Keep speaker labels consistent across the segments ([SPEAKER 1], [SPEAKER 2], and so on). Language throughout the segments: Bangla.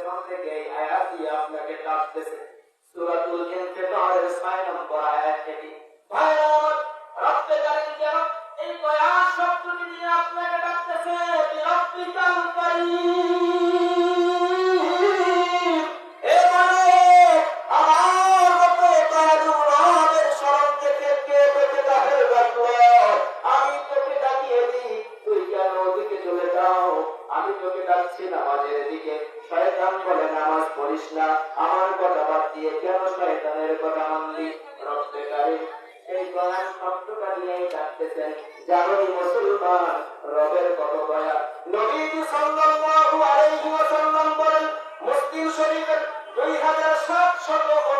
[SPEAKER 1] পেছন থেকে এই আয়াত দিয়ে আপনাকে ডাকতেছে সূরাতুল ইনফিতারের 6 নম্বর আয়াত থেকে ভাইরা আমার রব্বে কারীম যেন এই দয়া শব্দটি দিয়ে আপনাকে ডাকতেছে রব্বিকাল পড়িস না। আমার কথা বাদ দিয়ে কেন শয়তানের কথা মানলি? রক্তে কারি। এই গলার শব্দটা নিয়েই ডাকতেছেন জানি মুসলমান, রবের কত দয়া নবীজি সাল্লাল্লাহু আলাইহি ওয়াসাল্লাম বলেন, মুসলিম শরীফের 2759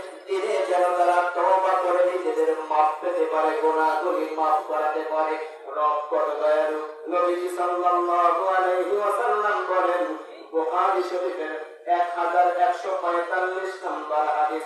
[SPEAKER 1] পেতে পারে গোনা গোনাগুলি মাফ করাতে পারে। রব কত দয়ালু। নবীজি সাল্লাল্লাহু আলাইহি ওয়াসাল্লাম বলেন, বুখারী শরীফের 1145 নম্বর হাদিস।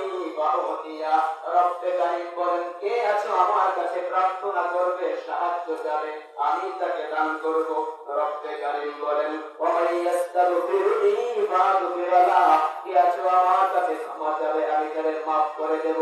[SPEAKER 1] বলেন কে আমার কাছে প্রার্থনা করবে, সাহায্য যাবে আমি তাকে দান করব। রব্বে কারিম বলেন ওয়া মাইয়াস্তাগফিরুনি ফাগফির লাহ কে আছো আমার কাছে ক্ষমা আমি তাদের maaf করে দেব।